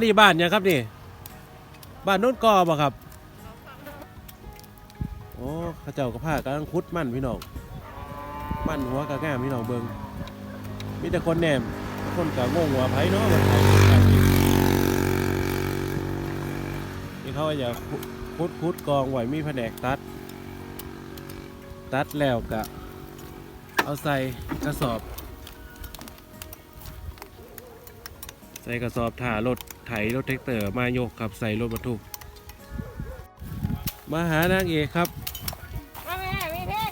นนี้บ้านยังครับนี่ บ้านโน้นกอบ่ครับ โอ้ข้าเจ้าก็พากำลังคุดมั่นพี่น้อง มั่นหัวกะแก้มพี่น้องเบิงมีแต่คนแหนม คนกะงงหัวไผ่เนาะนี่เขาอยากคุดคุดกองไหวมีแผนกตัด ตัดแล้วกะ เอาใส่กระสอบ ส่กระสอบถ่ารถไถรถแท็กเตอร์มายกครับใส่รถบรรทุก มาหานางเอกครับ มาแม่มีเพลง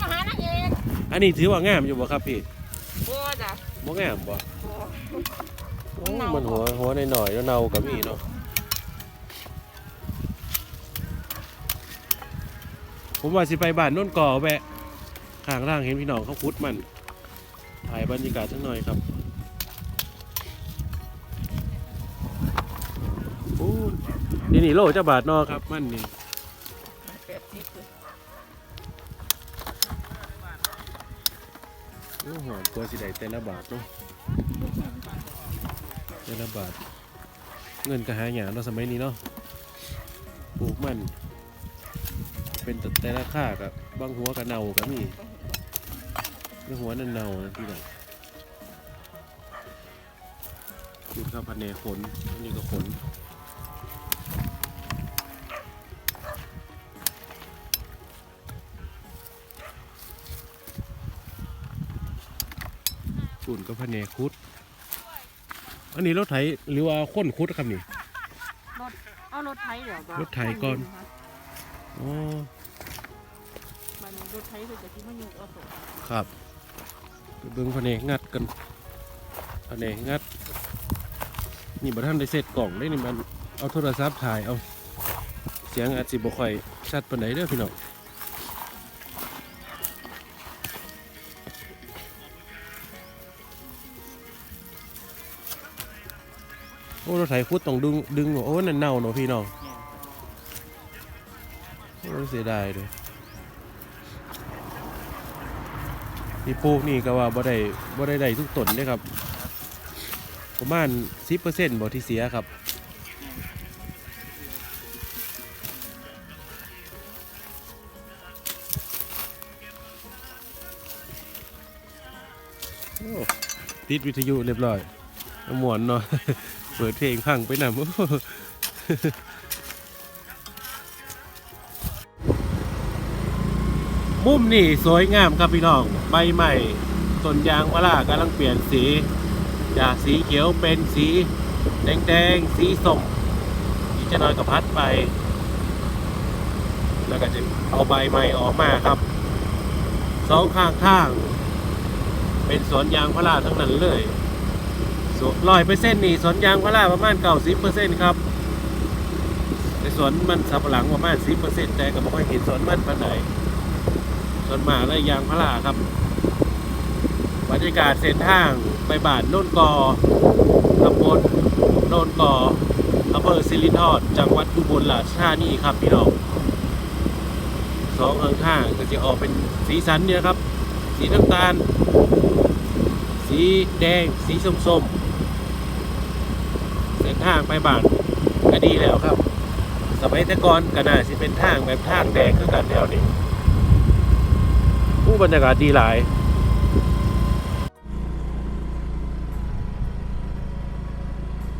มาหานักเอกอันนี้ถือว่างามอยู่บ่ครับพี่บัวจ้ะบ่งามบ่บัวโอ้เน่ามันหัวหัวหน่อยๆแล้วเนากับมีเนาะผมว่าสิไปบ้านโน่นก่อแวะข้างล่างเห็นพี่น้องเขาคุดมันถ่ายบรรยากาศสักหน่อยครับ นี่นี่โลเจ้าบาทนอครับมันนี่โอ้โหกลัวสิได้แต่ละบาทเนาะแต่ละบาท เงินก็หายหยาเนาะสมัยนี้เนาะปลูกมัน เป็นแต่ละค่ากับบางหัวกับเน่าก็มีบางหัวนั่นเน่านะพี่น้องดูข้าวพันเนขนนนี้ก็ขน ปุ่นก็พันเนคุด อันนี้รถไถหรือว่าค้นคุดครับนี่เอารถไถเดี๋ยวรถไถก่อน อ๋อ มันรถไถคือจะที่มันอยู่เอาส่งครับเบิ่งแผนกงัดกันแผนกงัด นี่บัท่านได้เสร็จกล่องได้นี่มันเอาโทรศัพท์ถ่ายเอา เสียงอาจสิบ่ค่อยชัดปานใดเด้อพี่น้อง อ้รถไถคุดต้องดึงดึงโอ้นั่นเน่าเนาะพี่น้องโอ้เสียดายเลยที่ปลูกนี่ก็ว่าบ่ได้บ่ได้ได้ทุกต้นเด้ครับ ประมาณ10%บ่ที่เสียครับติดวิทยุเรียบร้อย หมวนเนาะ เปิดเพลงพังไปนำมุมนี่สวยงามครับพี่น้อง ใบใหม่ต้นยางพารากำลังเปลี่ยนสี จากสีเขียวเป็นสี แดงๆสีส้มอีกจะน้อยก็พัดไป แล้วก็จะเอาใบใหม่ออกมาครับสองข้างทาง เป็นสวนยางพาราทั้งนั้นเลย ร้อยเปอร์เซ็นต์นี่สวนยางพาราประมาณเก้าสิบเปอร์เซ็นต์ครับในสวนมันสับปะหลังประมาณสิบเปอร์เซ็นต์แต่ก็ไม่ค่อยเห็นสวนมันปานไหนสวนหมาและยางพาราครับบรรยากาศเส้นทางไปบาทโน่นกอตำบลโน่นกออำเภอสิรินธรจังหวัดอุบลราชธานีครับพี่น้องสองข้างทางก็จะออกเป็นสีสันเนี่ยครับ สีน้ำตาล สีแดง สีส้มๆ ทางไปบ้านก็ดีแล้วครับ สมัยแต่ก่อนก็น่าจะเป็นทางแบบทางแดงคือกันแถวนี้ผู้บรรยากาศดีหลาย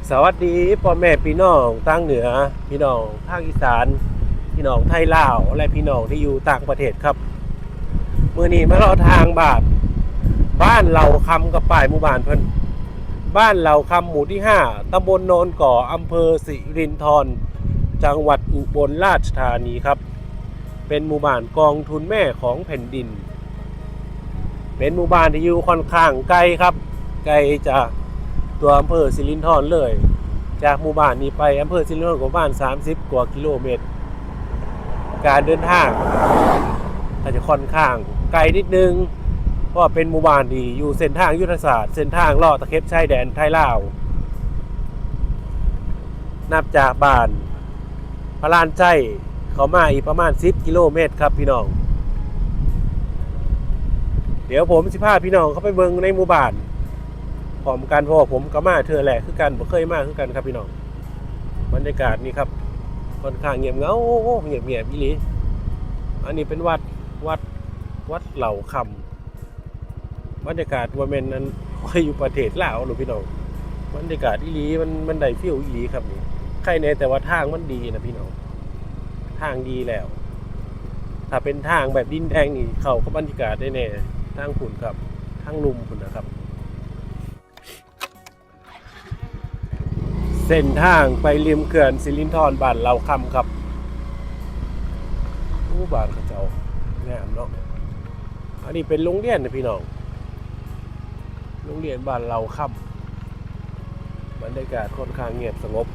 สวัสดีพ่อแม่พี่น้องตั้งเหนือ พี่น้องภาคอีสาน พี่น้องไทยลาวและพี่น้องที่อยู่ต่างประเทศครับเมื่อนี้มาเราทางบาทบ้านเราคำกับป่ายหมู่บ้านเพิ่น บ้านเราคำหมู่ที่ 5 ตำบลโนนก่ออำเภอสิรินธร จังหวัดอุบลราชธานีครับ เป็นหมู่บ้านกองทุนแม่ของแผ่นดิน เป็นหมู่บ้านที่อยู่ค่อนข้างไกลครับ ไกลจากตัวอำเภอสิรินธรเลย จากหมู่บ้านนี้ไปอำเภอสิรินธรกว่าบ้าน 30 กว่ากิโลเมตร การเดินทางอาจจะค่อนข้างไกลนิดนึง เพราะว่าเป็นหมู่บ้านที่อยู่เส้นทางยุทธศาสตร์เส้นทางล่อตะเข็บชายแดนไทยลาว นับจากบ้านพระลานใจเขามาอีกประมาณ 10 กิโลเมตรครับพี่น้อง เดี๋ยวผมสิพาพี่น้องเข้าไปเบิงในหมู่บ้านพร้อมกันเพราะว่าผมก็มาเธอแหละคือกันบ่เคยมาคือกันครับพี่น้องบรรยากาศนี่ครับค่อนข้างเงียบเงาเงียบเงียบอีหลีอันนี้เป็นวัดวัดวัดเหล่าคำ บรรยากาศว่าแม่นนั้นคอยอยู่ประเทศลาวหรือพี่น้องบรรยากาศอีหลีมันมันได้ฟิลอีหลีครับนี่ใครในแต่ว่าทางมันดีนะพี่น้องทางดีแล้ว ถ้าเป็นทางแบบดินแดงนี่เข้ากับบรรยากาศได้แน่ทางขุนครับทางลุมขุนนะครับ เส้นทางไปริมเขื่อนสิรินธรบ้านเราคำครับอู้บานขาเจ้างามเนาะอันนี้เป็นโรงเรียนนะพี่น้อง โรงเรียนบ้านเราค่ำบรรยากาศค่อนข้างเงียบสงบ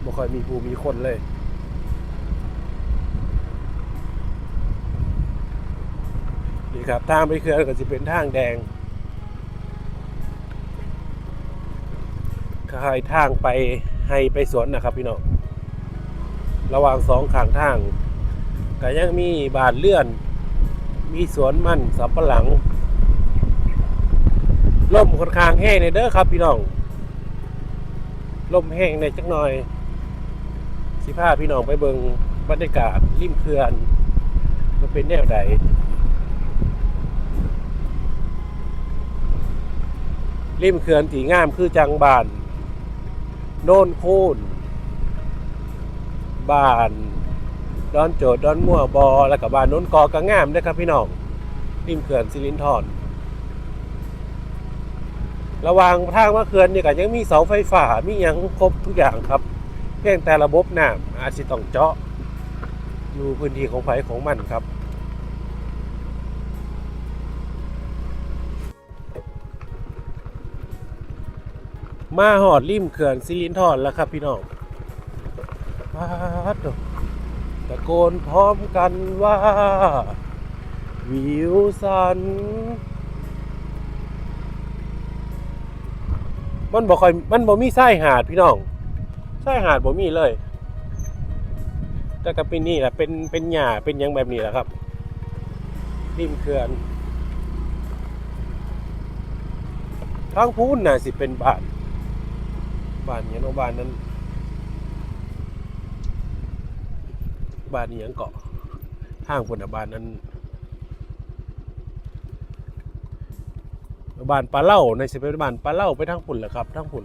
ไม่ค่อยมีผู้มีคนเลยนี่ครับทางไปเขื่อนก็จะเป็นทางแดงคายทางไปให้ไปสวนนะครับพี่น้องระหว่างสองข้างทางก็ยังมีบานเลื่อน มีสวนมันสับปะหลัง ลมค่อนข้างแห้งในเด้อครับพี่น้องลมแห้งในจักหน่อย สิพาพี่น้องไปเบิงบรรยากาศริมเขื่อนมันเป็นแนวใดริมเขื่อนที่งามคือจังบาน โน่นโคูนบานดอนโจดดอนมั่วบอ แล้วก็บ้านโน้นกอกระงามนะครับพี่น้องริมเขื่อนสิรินธร ระหว่างทางมาเขื่อนนี่ก็ยังมีเสาไฟฟ้ามียังครบทุกอย่างครับ เพียงแต่ระบบน้ำอาจจะต้องเจาะ อยู่พื้นที่ของไผของมันครับมาหอดริมเขื่อนสิรินธรแล้วครับพี่น้องพัดตะโกนพร้อมกันว่า วิวสัน มันบอกค่อยมันบ่มีไส้หาดพี่น้องไส้หาดบ่มีเลย แต่ก็เป็นนี่แหละเป็นเป็นหญ้าเป็นยังแบบนี้แหละครับริมเขื่อนทางพูนน่ะสิเป็นบ้านบ้านเนี้ยเนบ้านนั้นบ้านนี้ยังเกาะทางคนอะบ้านนั้น บ้านปลาเล่าในสิเป็นบ้านปลาเล่าไปทางปุ่นแหละครับทางปุ่น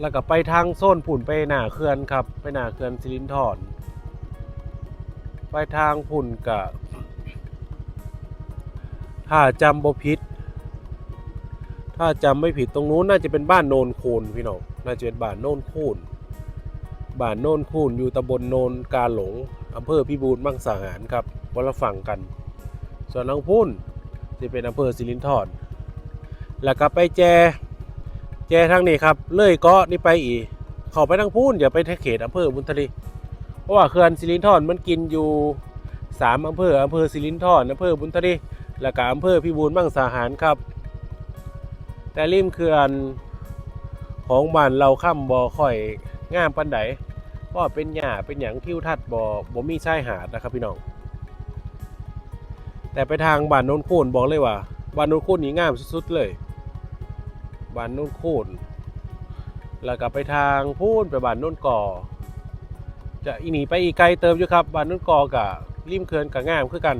แล้วก็ไปทางโซนปุ่นไปหน้าเขื่อนครับ ไปหน้าเขื่อนสิรินธรไปทางปุ่นกับถ้าจำบ่ผิดถ้าจำไม่ผิดตรงนู้นน่าจะเป็นบ้านโนนคูนพี่น้องน่าจะเป็นบ้านโนนคูนบ้านโนนคูนอยู่ตำบลโนนกาหลงอำเภอพิบูลมังสาหารครับคนละฝั่งกัน ส่วนน้องพุ่น จะเป็นอำเภอสิรินธรแล้วก็ไปแจ แจทางนี้ครับ เลยเกาะนี่ไปอีกเข้าไปทางพุ่นอย่าไปเขตอำเภอบุญทลีเพราะว่าเขื่อนสิรินธรมันกินอยู่สามอำเภออำเภอสิรินธรอำเภอบุญทลีแล้วก็อำเภอพิบูลมังสาหารครับ แต่ริมเขื่อนของบ้านเราค่ำบ่อค่อยงามปันไดเพราะเป็นหญ้าเป็นหยังทิวทัศน์บ่บ่มีชายหาดนะครับพี่น้อง แต่ไปทางบ้านโนนโคนบอกเลยว่าบ้านโนนโคนนี่งามสุดๆเลยบ้านโนนโคนแล้วก็ไปทางพูนไปบ้านโนนก่อ จะอีหนีไปอีกไกลเติมอยู่ครับบ้านโนนก่อกับริมเขื่อนกับงามคือกัน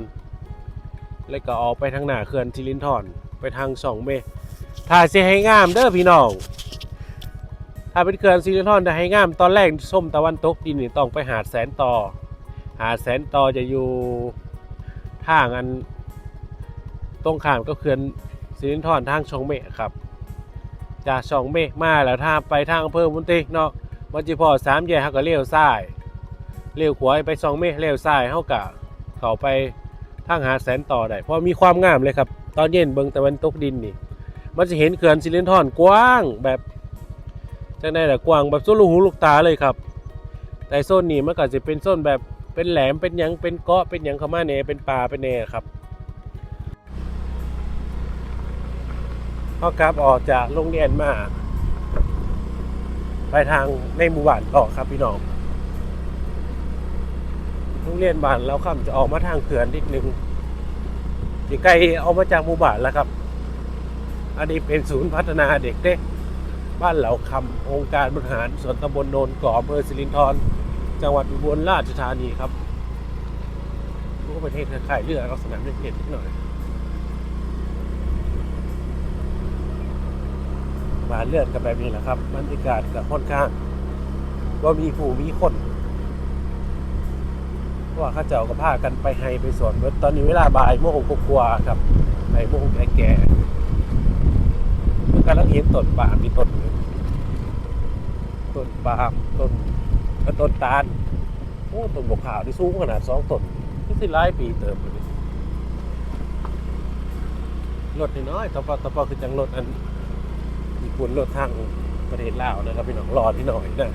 แล้วก็ออกไปทางหน้าเขื่อนจิรินทรไปทางสองเมถ้าสิให้งามเด้อพี่น้องถ้าเป็นเขื่อนซิลิทอนจะให้งามตอนแรกส้มตะวันตกดินนี่ต้องไปหาดแสนต่อ หาดแสนต่อจะอยู่ ทางอันตรงข้ามก็เขื่อนซิลิทอนทางช่องเมฆครับ จากช่องเมฆมาแล้วถ้าไปทางอำเภอมุนติเนาะมันจะพอสามแยกเขาก็เลี้ยวซ้ายเลี้ยวขวาไปช่องเมฆเลี้ยวซ้ายเขากะเข้าไปทางหาแสนต่อได้เพราะมีความงามเลยครับ ตอนเย็นเบิงตะวันตกดินนี่ มันจะเห็นเขื่อนซิลิทอนกว้างแบบจังได้แต่กว้างแบบสุดลูกหูลูกตาเลยครับแต่โซนนี้มันก็จะเป็นโซนแบบ เป็นแหลมเป็นหยังเป็นเกาะเป็นหยังข้ามาเนเป็นป่าเป็นเนครับพอกลับออกจากโรงเรียนมาไปทางในหมู่บ้านต่อครับพี่น้องโรงเรียนบ้านเราค่ำจะออกมาทางเขื่อนนิดนึงที่ใกล้ออกมาจากหมู่บ้านแล้วครับ อันนี้เป็นศูนย์พัฒนาเด็กเด็กบ้านเหล่าคำองค์การบริหารส่วนตำบลโนนก่ออำเภอสิรินธร จังหวัดอุบลราชธานีครับก็ประเทศคล้ายเรือลักษณะเล็กๆนิดหน่อยมาเลือนกันแบบนี้แหละครับบรรยากาศกับค่อนข้างว่ามีผู้มีคนเพราะว่าข้าเจ้าก็พากันไปให้ไปสวนเบิดตอนนี้เวลาบ่ายโมงกว่าครับบ่ายโมงแก่ๆมันกำลังเห็นต้นปาล์มมีต้นต้นปาล์มต้น เอ่อต้นตาลโอ้ต้นบกขาวที่สูงขนาดสองต้นที่สิหลายปีเติมเลยรถน้อยตะปอตะปอคือจังรถอันมีคุณรถทางประเทศลาวนะครับพี่น้องรอที่หน่อยนะ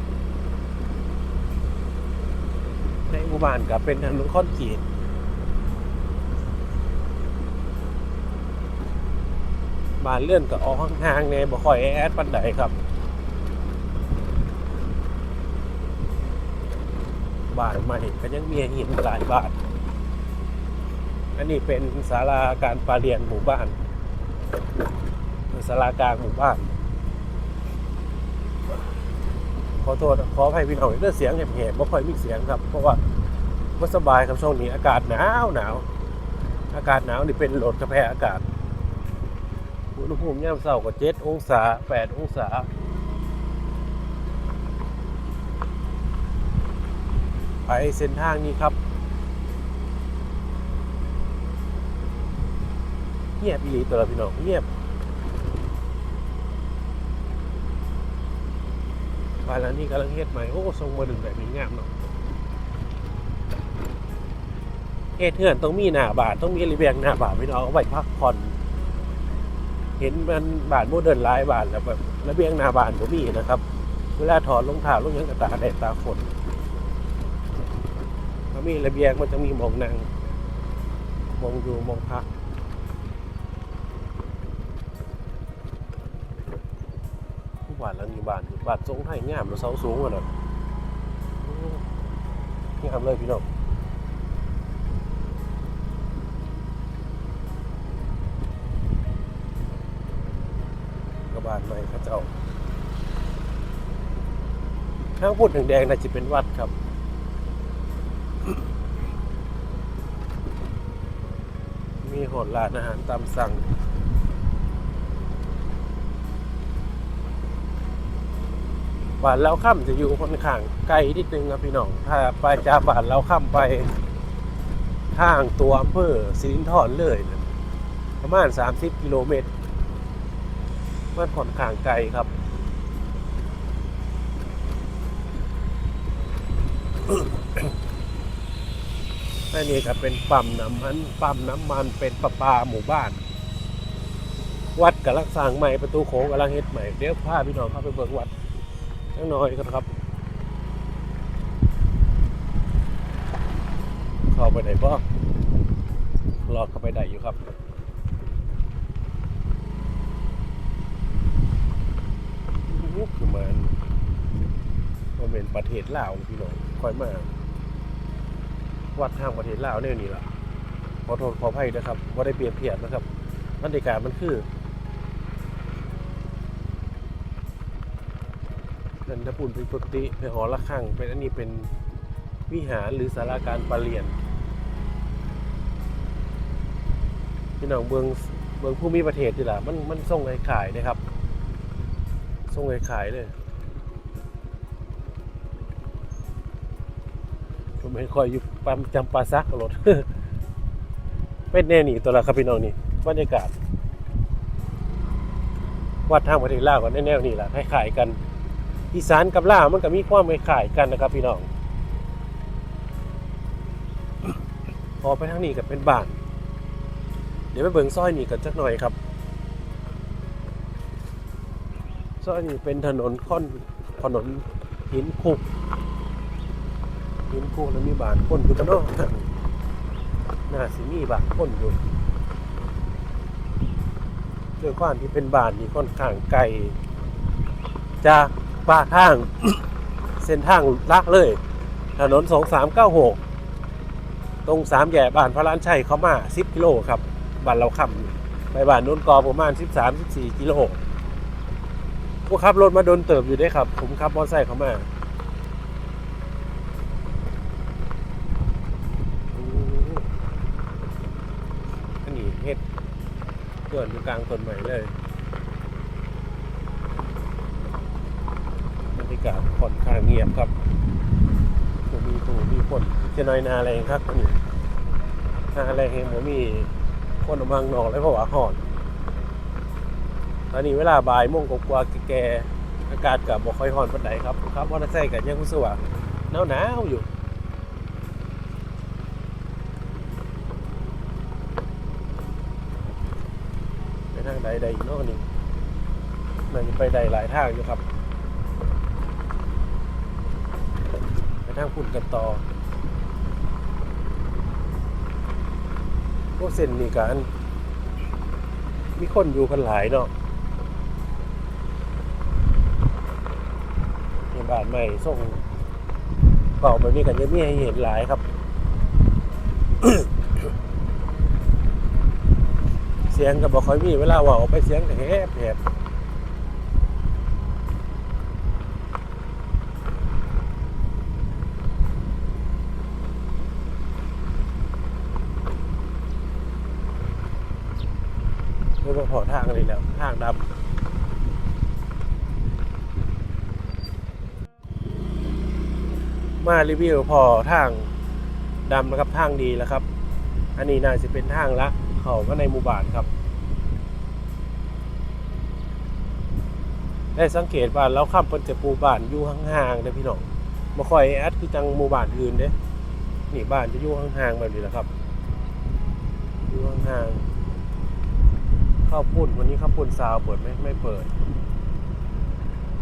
ในหมู่บ้านกับเป็นถนนคอนกรีตบ้านเลื่อนกับออกห่างๆเนี่ยบ่ค่อยแอดปันใดครับ บานใหม่ก็ยังมีห้เห็นหลายบานอันนี้เป็นศาลาการประเรียนหมู่บ้านศาลากลางหมู่บ้าน ขอโทษขออภัยพี่น้องเรื่องเสียงแหบๆไม่ค่อยมีเสียงครับ เพราะว่าไม่สบายครับช่วงนี้อากาศหนาวหนาวอากาศหนาวนี่เป็นโหลดกระแพอากาศอุณหภูมิย่ามเสาร์ก็เจ็ดองศาแปดองศา ไปเส้นทางนี้ครับเงียบอีหลีตัวละพี่น้องเงียบบ้านหลังนี้กำลังเฮ็ดใหม่โอ้ทรงมาดึงแบบนี้งามเนาะเฮ็ดเถื่อนต้องมีหน้าบาทต้องมีระเบียงหน้าบาทพี่น้องเอาไว้พักผ่อน เห็นมันบานโมเดิร์นหลายบานแล้วแบบระเบียงหน้าบานก็มีนะครับ เวลาถอดรองเท้าลงยังกระตาแดดตาฝน มีระเบียงมันจะมีมองนั่งมองอยู่มองพักผู้บ้านหลังนี้บ้านบ้านทรงไทยงามแล้วเสาสูงกว่านั้นงามเลยพี่น้องกระบาลใหม่ข้าเจ้าข้างพูดแดงๆน่าจะเป็นวัดครับ มีหดร้านอาหารตามสั่ง บานเราค่ำจะอยู่ค่อนข้างไกลนิดนึงครับพี่น้อง ถ้าไปจากบานเราค่ำไปทางตัวอำเภอสิรินธรเลยนะประมาณ 30 กิโลเมตรมันค่อนข้างไกลครับอั นนี้ก็เป็นปั๊มน้ำมันปั๊มน้ำมันเป็นประปาหมู่บ้าน วัดกำลังสร้างใหม่ประตูโค้งกำลังเฮ็ดใหม่เดี๋ยวพาพี่น้องเข้าไปเบิ่งวัดจังน้อยกันครับ เข้าไปไหนบ่รอเข้าไปได้อยู่ครับยุคประมาณมันเป็นประเทศลาวพี่น้องค่อยมาก วัดทางประเทศลาวเนี่ยนี่ล่ะขอโทษขออภัยนะครับว่าได้เปรียบเทียบนะครับบรรยากาศมันคือนันทปุนเป็นกุฏิเป็นหอระฆังเป็นอันนี้เป็นวิหารหรือศาลาการประเรียนพี่น้องเบืองเบืองผู้มีประเทศนี่แหละมันมันส่งให้ขายนะครับส่งให้ขายเลยผมไม่ค่อยอยู่ ปั๊มจำปาซักรถเป็นแน่นี่ตัวละครับพี่น้องนี่บรรยากาศวัดทางประเทศลาวก็แนวๆนี่แหละคล้ายๆกันอีสานกับลาวมันก็มีความคล้ายๆกันนะครับ พี่น้องพอไปทางนี้ก็เป็นบ้าน เดี๋ยวไปเบิ่งซอยนี้กันสักหน่อยครับซอยนี้เป็นถนนค่อนถนนหินคุก หินคุกแล้วมีบานคนอยู่ตะเนอกน่าสิมีบานคนอยู่ด้วยความที่เป็นบานที่ค่อนข้างไกลจากป่าทาง เส้นทางลักเลย ถนน 2396 ตรงสามแยกบ้านพระล้านชัยเข้ามา 10 กิโลครับบ้านเราขับไปบ้านนุ่นกอประมาณ 13-14 กิโลพวกขับรถมาโดนเติบอยู่ได้ครับ ผมขับมอเตอร์ไซค์เข้ามาอืมอันนี้เฮ็ด เกิดอยู่กลางต้นใหม่เลยบรรยากาศค่อนข้างเงียบครับผมมีผู้มีคนจะน้อยนาอะไรครับนนี้นาอะไรเห็นผมมีคนออกมาข้างนอกแล้วเพราะว่าหอนตอนนี้เวลาบ่ายโมงกว่าแก่อากาศกับบ่ค่อยร้อนปานใดครับครับมอเตอร์ไซค์กับยังรู้สึกว่าหนาวหนาวๆอยู่ ไปทางใดใดอีกเนาะนี่มันจะไปใดหลายทางอยู่ครับ ไปทางพุ่นกันต่อพวกเส้นนี่กัน มีคนอยู่กันหลายเนาะในบ้านใหม่ส่งเก่าแบบนี้กันจะมีให้เห็นหลายครับ เสียงกับอกคอยมีเวลาว่าออกไปเสียงแหบแหบไม่พอทางเลยแล้วทางดำมารีวิวพอทางดำนะครับทางดีแล้วครับ อันนี้น่าจะเป็นทางละ เข้ามาในหมู่บ้านครับ ได้สังเกตว่าเราขับเพิ่นจะปูบ้านอยู่ห่างๆเด้พี่น้องบ่ค่อยแอดคือจังหมู่บ้านอื่นเด้นี่บ้านจะอยู่ห่างๆแบบนี้แหละครับอยู่ห่างๆข้าวปุ้นวันนี้ข้าวปุ้นซาวเปิดไหมไม่เปิด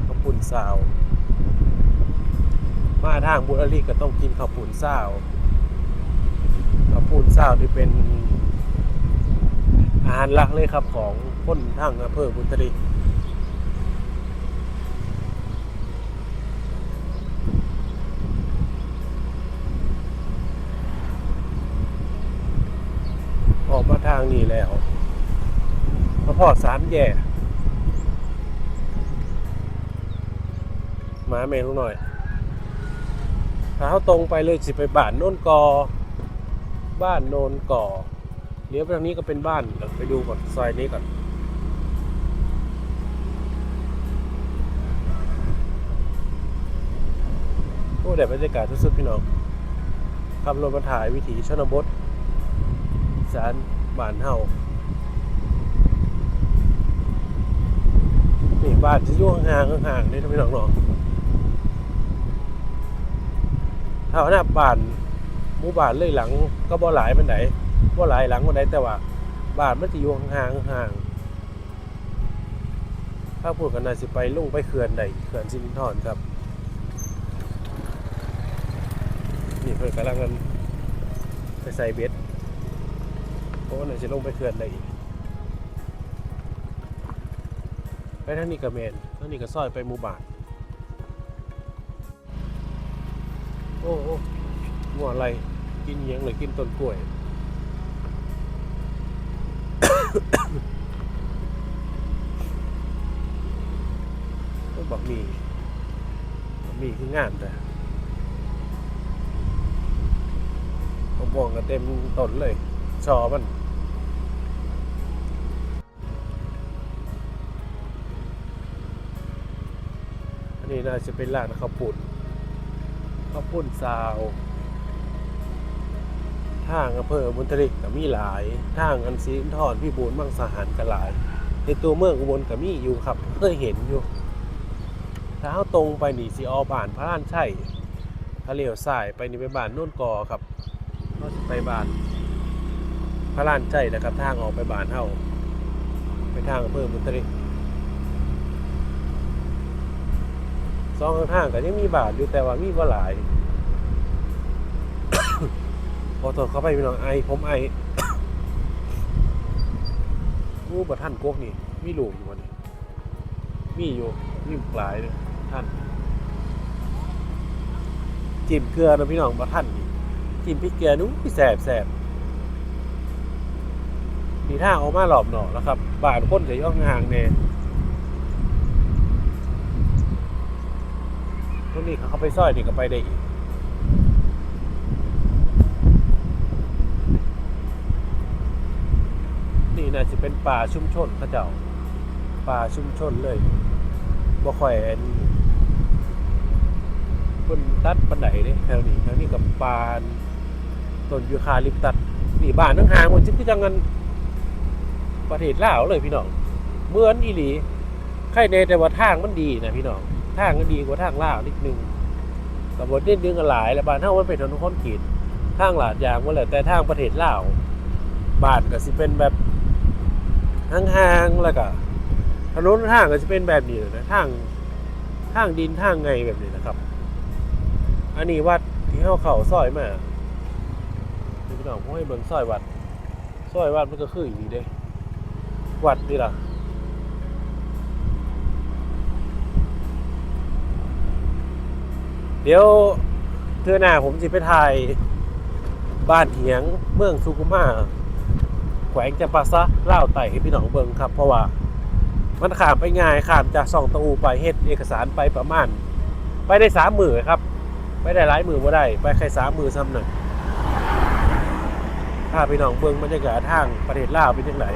ข้าวปุ้นซาวมาทางบุรีก็ต้องกินข้าวปุ้นซาวข้าวปุ้นซาวที่เป็นอาหารหลักเลยครับของคนทางอำเภอบุรี ออกมางนี้แล้วมาพอสามแย่มาเมนูหน่อยถ้าเขาตรงไปเลยสิไปบ้านโน่นกอ บ้านโนนก่อเลี้ยวไปทางนี้ก็เป็นบ้านไปดูก่อนซอยนี้ก่อนโอ้แต่บรรยากาศสุดๆพี่น้องขับรถมาถ่ายวิถีชนบทสาร บ้านเฮานี่บ้านจะอยู่ห่างๆห่างๆนี่ทำไมน้องน้องเท่าหน้าบ้านหมู่บ้านเลยหลัง ก็บ่หลายมันไหนบ่หลายหลังมันไหนแต่ว่าบ้านมันจะอยู่ห่างๆห่างถ้าพูดกันน่าสิไปลุ่งไปเขื่อนใดเขื่อนสิรินครับนี่เพิ่นกำลังกันไปใส่เบ็ด เพราะว่าไหนจะลงไปเขื่อนได้อีกไปทางนี้กับเมนทางนี้ก็ซอยไปหมู่บ้านโอ้โอ้งัวอะไรกินอิหยังเลยกินต้นกล้วยโอ้บักมีมีคืองามแต่มม่วงก็เต็มต้นเลยชอมัน อันนี้น่าจะเป็นร้านข้าวปุ้นข้าวปุ้นซาวทางอำเภอบุญทริกก็มีหลาย ทางอันซีนทอนพี่บูนมังสาหารก็หลาย ในตัวเมืองอุบลก็มีอยู่ครับ เคยเห็นอยู่ถ้าเอาตรงไปนี่สิออบ้านพระลานชัยถ้าเลี้ยวซ้ายไปนี่ไปบ้านโน่นกอครับเราสิไปบ้านพระลานชัยนะครับ ทางออกไปบ้านเฮาไปทางอำเภอบุญทริก สองข้างๆก็ยังมีบาทอยู่แต่ว่ามีบ่หลายพอตอนเข้าไปพี่น้องไอผมไองูบะท่านกกนี่ มีลูกอยู่วันนี้มีอยู่มีหลายเลยท่านจิ้มเกลือนะพี่น้องบะท่านนี่จิ้มพริกเกลือนู้นแสบแสบมีท่าออกมาหลอบหน่อแล้วครับ บาดคนจะย่องห่างเน่ ตรงนี้เขาไปซอยนี่ก็ไปได้อีกนี่น่าจะเป็นป่าชุมชนเขาเจ้าป่าชุมชนเลยบ่ค่อยอนพิ่นตัดปันไดเด้แถวนี้แถวนี้กับปานต้นยูคาลิปตัสนี่บ้านทั้งห่างมันจะคือจังกันประเทศลาวเลยพี่น้องเหมือนอีหลีใครในแต่ว่าทางมันดีนะพี่น้อง ทางมันดีกว่าทางลาวนิดนึงกับบนเด่นดึงกันหลายแล้วบ้านเฮามันเป็นถนนคอนกรีตทางหลาดยางว่าแหละแต่ทางประเทศลาวบ้านก็สิเป็นแบบห่างๆแล้วก็ถนนทางก็จะเป็นแบบนี้เลยนะทางทางดินทางไงแบบนี้นะครับ อันนี้วัดที่เข้าเขาซอยมาพี่น้องผมให้เบิ่งซอยวัดซอยวัดมันก็คืออย่างนี้เด้ วัดนี่ล่ะ เดี๋ยวเทือหน้าผมจะไปถ่ายบ้านเหียงเมืองสุขุมาแขวงจำปาซะเล่าไต่ให้พี่น้องเบิงครับ เพราะว่ามันขามไปง่ายขามจากสองตะอูไปเฮ็ดเอกสารไปประมาณ ไปได้สามมือครับ ไปได้หลายมือบ่ได้ ไปแค่สามมือซ้ำหนึ่งถ้าพี่น้องเบิ่งบรรยากาศทางประเทศลาวเป็นยังไง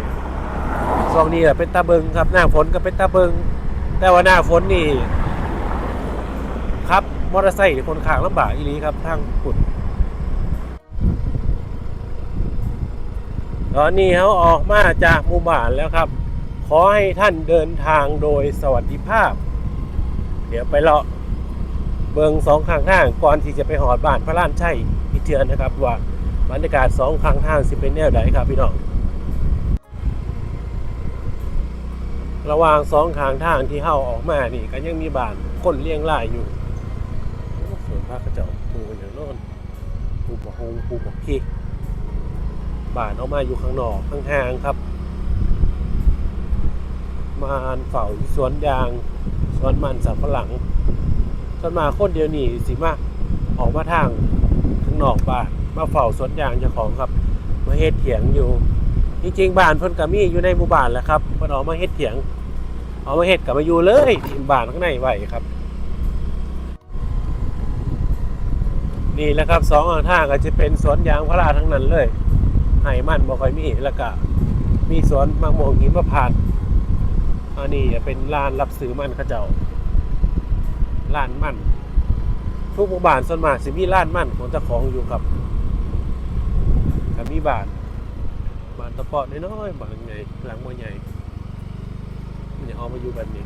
ซองนี้แหละเป็นตาเบิงครับ หน้าฝนก็เป็นตาเบิงแต่ว่าหน้าฝนนี่ครับ มอเตอร์ไซค์คนขางลำบากอีหลีครับทางฝุ่นตอนนี้เขาออกมาจากหมู่บ้านแล้วครับ ขอให้ท่านเดินทางโดยสวัสดิภาพ เดี๋ยวไปเลาะเบิงสองข้างทางก่อนที่จะไปหอดบ้านพระล้านชัยอีเทือนนะครับ ว่าบรรยากาศสองข้างทางสิเป็นแนวใดครับพี่น้องระหว่างสองข้างทางที่เข้าออกมานี่ก็ยังมีบ้านคนเลี้ยงรายอยู่โอ้สวนพระกระเจ้าปูอย่างโน้น ปูบกฮงปูบกพีบ้านเอามาอยู่ข้างนอกห่างๆครับ มาเฝ้าสวนยาง สวนมันสับฝรั่งสวนมาคนเดียวนี่สิมาออกมาทางข้างนอกบ้านมาเฝ้าสวนยางเจ้าของครับ มาเฮ็ดเถียงอยู่ จริงๆบ้านเพิ่นก็มีอยู่ในหมู่บ้านแหละครับเพิ่นออกมาเฮ็ดเถียง เอามาเฮ็ดกับมาอยู่เลยบ้านข้างในไว้ครับ นี่แหละครับสองทางก็จะเป็นสวนยางพาราทั้งนั้นเลยไห้มันบ่ค่อยมีแล้วก็มีสวนมะม่วงหิมพานต์อันนี้เป็นลานรับซื้อมันเขาเจ้าลานมันทุกหมู่บ้านส่วนมากสิมีลานมันของเจ้าของอยู่ครับก็มีบ้านบ้านตะปาะน้อยๆบ้านใหญ่หลังบ่ใหญ่มันจะเอามาอยู่แบบนี้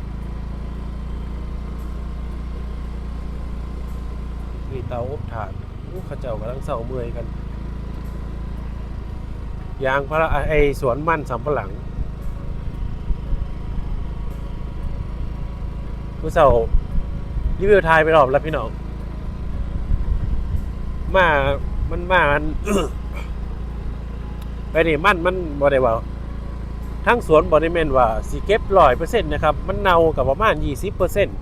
นี่เตาอบถ่าน เขาเจ้ากำลังเศร้าเมื่อยกันยางพระไอสวนมันสำปะหลังผู้เศร้ารีวิวทายไปรอบแล้วพี่น้องมามันมามันไปนี่มันมันบ่ได้ว่าทั้งสวนบ่ได้แม่นว่าสิเก็บร้อยเปอร์เซ็นต์นะครับ มันเน่ากับประมาณยี่สิบเปอร์เซ็นต์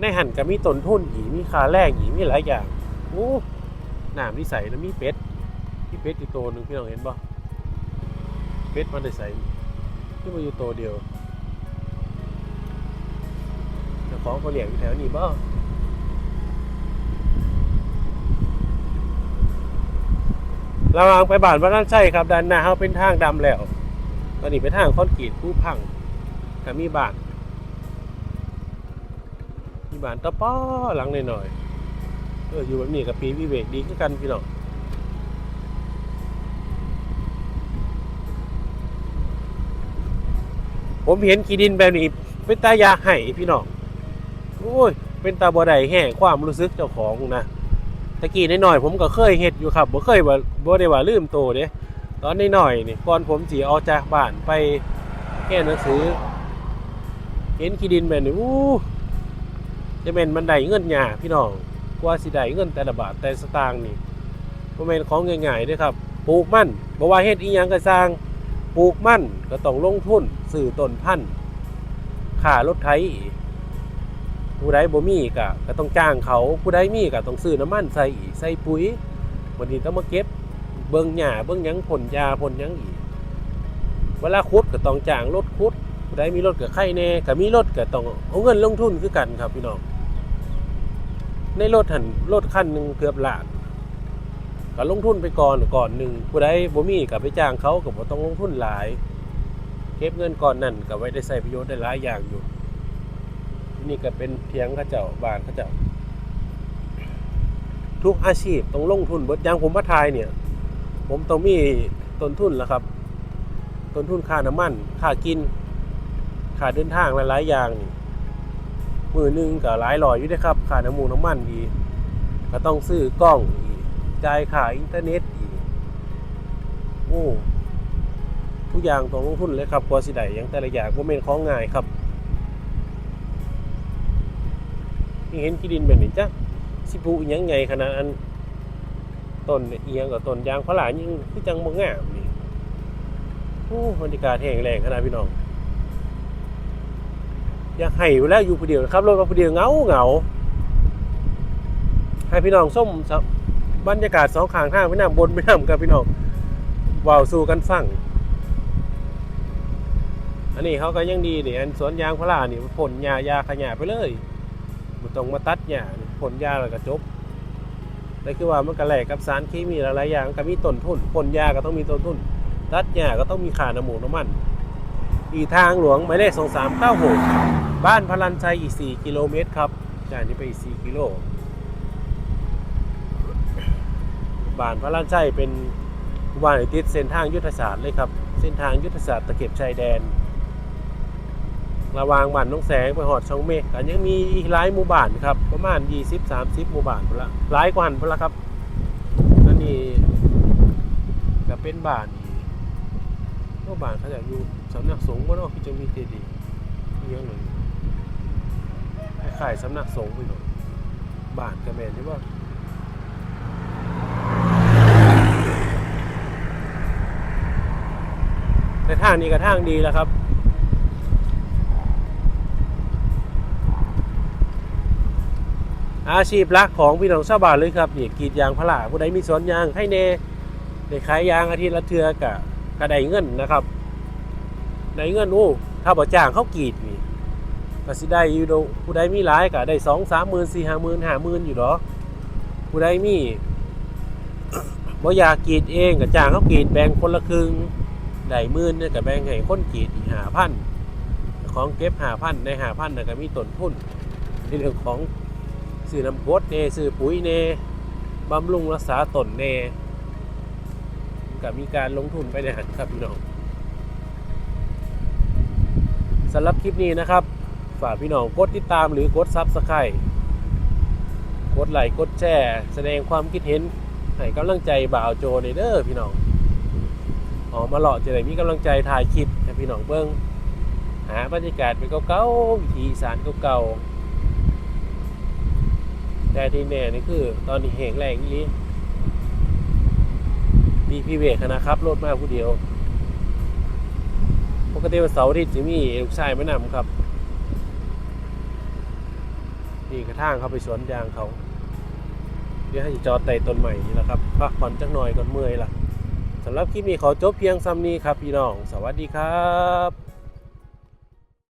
ในหันก็มีต้นทุนอีมีค่าแรงอีมีหลายอย่าง โอ้น้ำที่ใส่นะมีเป็ดมีเป็ดอยู่ตัวหนึ่งพี่น้องเห็นบ่เป็ดมันได้ใส่ที่มาอยู่ตัวเดียวเจ้าของเขาเลี้ยงอยู่แถวนี้บ่ระวังไปบ้านว่านั่นใช่ครับด้านหน้าเขาเป็นทางดำแล้ว ตอนนี้เป็นทางคอนกรีตผู้พังแต่มีบ้านมีบ้านตะป้อหลังหน่อยๆ เอออยู่แบบนี้กับปีวิเวกดีคือกันพี่น้องผมเห็นขี้ดินแบบนี้เป็นตายาให้พี่น้องโอ้ย เป็นตาบ่ได้แห่ความรู้สึกเจ้าของนะตะกี้น้อยๆผมก็เคยเฮ็ดอยู่ครับบ่เคยว่าบ่ได้ว่าลืมโตเด้ตอนน้อยๆนี่ก่อนผมสิออกจากบ้านไปแค่หนังสือ เห็นขี้ดินแบบนี้อู้จะเป็นมันไดเงินหยาพี่น้อง กว่าสิได้เงินแต่ละบาทแต่สตางค์นี่บ่แม่นของง่ายๆเด้อครับปลูกมันบ่ว่าเฮ็ดอีหยังก็สร้างปลูกมันก็ต้องลงทุนซื้อต้นพันธุ์ค่ารถไถอีกผู้ใดบ่มีก็ก็ต้องจ้างเขาผู้ใดมีก็ต้องซื้อน้ำมันใส่อีกใส่ปุ๋ยวันนี้ต้องมาเก็บเบิ่งหญ้าเบิ่งหยังพ่นยาพ่นหยังอีก เวลาขุดก็ต้องจ้างรถขุดผู้ใดมีรถกับใครแน่ก็มีรถก็ต้องเอาเงินลงทุนคือกันครับพี่น้อง ในรถหันรถคันหนึ่งเกือบล้านก็ลงทุนไปก่อนก่อนหนึ่งผู้ใดบ่มีก็ไปจ้างเขาก็บ่ต้องลงทุนหลาย เก็บเงินก่อนนั่นก็ไว้ได้ใช้ประโยชน์ได้หลายอย่างอยู่ นี่ก็เป็นเพียงข้าเจ้าบานข้าเจ้า ทุกอาชีพต้องลงทุนเบิดอย่างผมมาทายเนี่ย ผมต้องมีต้นทุนแล้วครับ ต้นทุนค่าน้ำมันค่ากินค่าเดินทางหลายๆอย่างนี่ มือหนึงก็หลายร้อยอยู่เด้อครับค่าน้ำมูน้ำมันอีกก็ต้องซื้อกล้องอีกจ่ายค่าอินเทอร์เน็ตอีกโอ้ทุกอย่างต้องลงทุนเลยครับกว่าสิได้ยังแต่ละอย่างบ่แม่นของง่ายครับนี่เห็นขี้ดินแบบนี้จ้ะสิปลูกอิหยังไงขนาดอันต้นเอียงกับต้นยางพารายิ่งคือจังบ่งามนี่โอ้บรรยากาศแห้งแรงขนาดพี่น้อง อยากให้อยู่แล้วอยู่ผู้เดียวนะครับรถมาผู้เดียวเงาเงาให้พี่น้องส้มบรรยากาศสองข้างทางไปน้ำบนไปน้ำกับพี่น้องเว้าวสู่กันฟังอันนี้เขาก็ยังดีนี่อันสวนยางพารานี่ผลยายาขยะไปเลยบ่ต้องมาตัดหญ้านี่ผลยาแล้วก็จบแต่คือว่ามันก็แลกกับสารเคมีหลายอย่างก็มีต้นทุนผลยาก็ต้องมีต้นทุน ตัดหญ้าก็ต้องมีขาน้ำหมูน้ำมันอีทางหลวงหมายเลขสองสามเก้าหก บ้านพลันชัยอีกสี่กิโลเมตรครับจากนี้ไปอีกสี่กิโล บ้านพลันชัยเป็นบ้านติดเส้นทางยุทธศาสตร์เลยครับ เส้นทางยุทธศาสตร์ตะเข็บชายแดน ระวางบ้านน้องแสงไปหอดช่องเมฆกันยังมีอีกหลายหมู่บ้านครับ ประมาณ 20-30 หมู่บ้านพละหลายกว่าหันพุ่นละครับอันนี้ก็เป็นบ้านอีกก็บ้านเขาจะอยู่สำนักสงฆ์ว่าเนาะที่จะมีเจดีย์เยอะเลย คล้ายสำนักสงฆ์ไปหน่อยบ้านกระแมนที่ว่าแต่ทางนี้ก็ทางดีแล้วครับอาชีพหลักของพี่น้องชาวบ้านเลยครับนี่กรีดยางพาราผู้ใดมีสวนยางให้เน่ได้ขายยางอาทิตย์ละเทือกะกระไดเงินนะครับ ได้เงินโอ้ถ้าบ่จ้างเขากรีด ก็สิได้อยู่ดอกผู้ใดมีหลายก็ได้สองสามหมื่นสี่ห้าหมื่นห้าหมื่นอยู่ดอกผู้ใดมีบ่อยากกรีดเองก็จ้างเขากรีดแบ่งคนละครึ่งได้หมื่นเนี่ยก็แบ่งให้คนกรีดอีกห้าพันของเก็บห้าพันในห้าพันน่ะก็มีต้นทุนในเรื่องของซื้อน้ำกรดเนซื้อปุ๋ยเนบำรุงรักษาต้นเนก็มีการลงทุนไปในหันครับพี่น้องสำหรับคลิปนี้นะครับ ฝากพี่น้องกดติดตามหรือกดซับสไครต์กดไลค์กดแชร์แสดงความคิดเห็นให้กำลังใจบ่าวโจในเด้อพี่น้องออกมาหล่อจะได้มีกำลังใจถ่ายคลิปให้พี่น้องเบิ้งหาบรรยากาศเป็นเก่าๆวิถีสานเก่าๆแต่ที่แน่นี่คือ ตอนนี้แห้งแรงอีหลีมีพี่เวกนะครับรถมาผู้เดียว ปกติวันเสาร์ที่จะมีลูกชายมานำครับ ทางเขาไปสวนยางเขาเดี๋ยวให้จอดไต่ต้นใหม่นี่แหละครับพักผ่อนจักหน่อยก่อนเมื่อยล่ะสำหรับคลิปนี้ขอจบเพียงซ้ำนี้ครับพี่น้อง สวัสดีครับ